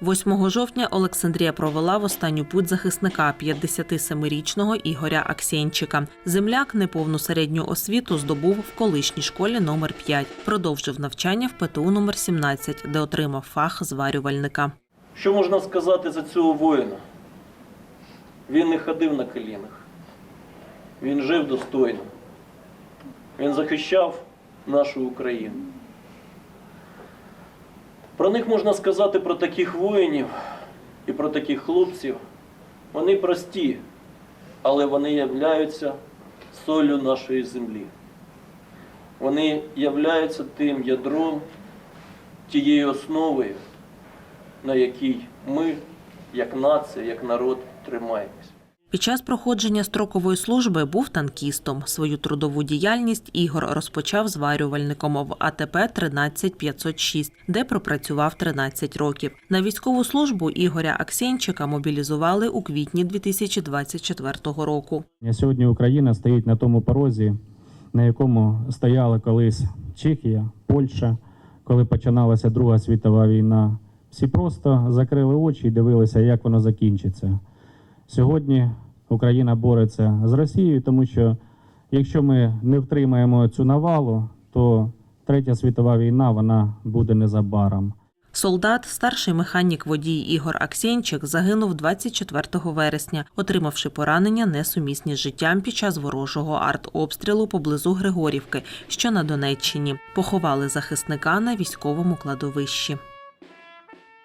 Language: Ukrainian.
8 жовтня Олександрія провела в останню путь захисника 57-річного Ігоря Аксєнчика. Земляк неповну середню освіту здобув в колишній школі номер 5 Продовжив навчання в ПТУ номер 17 де отримав фах зварювальника. Що можна сказати за цього воїна? Він не ходив на колінах. Він жив достойно. Він захищав нашу Україну. Про них можна сказати про таких воїнів і про таких хлопців. Вони прості, але вони являються солью нашої землі. Вони являються тим ядром, тією основою, на якій ми, як нація, як народ, тримаємось. Під час проходження строкової служби був танкістом. Свою трудову діяльність Ігор розпочав зварювальником в АТП 13506, де пропрацював 13 років. На військову службу Ігоря Аксєнчика мобілізували у квітні 2024 року. Сьогодні Україна стоїть на тому порозі, на якому стояла колись Чехія, Польща, коли починалася Друга світова війна. Всі просто закрили очі і дивилися, як воно закінчиться. Сьогодні Україна бореться з Росією, тому що якщо ми не втримаємо цю навалу, то Третя світова війна вона буде незабаром. Солдат, старший механік водій Ігор Аксєнчик загинув 24 вересня, отримавши поранення несумісні з життям під час ворожого артобстрілу поблизу Григорівки, що на Донеччині. Поховали захисника на військовому кладовищі.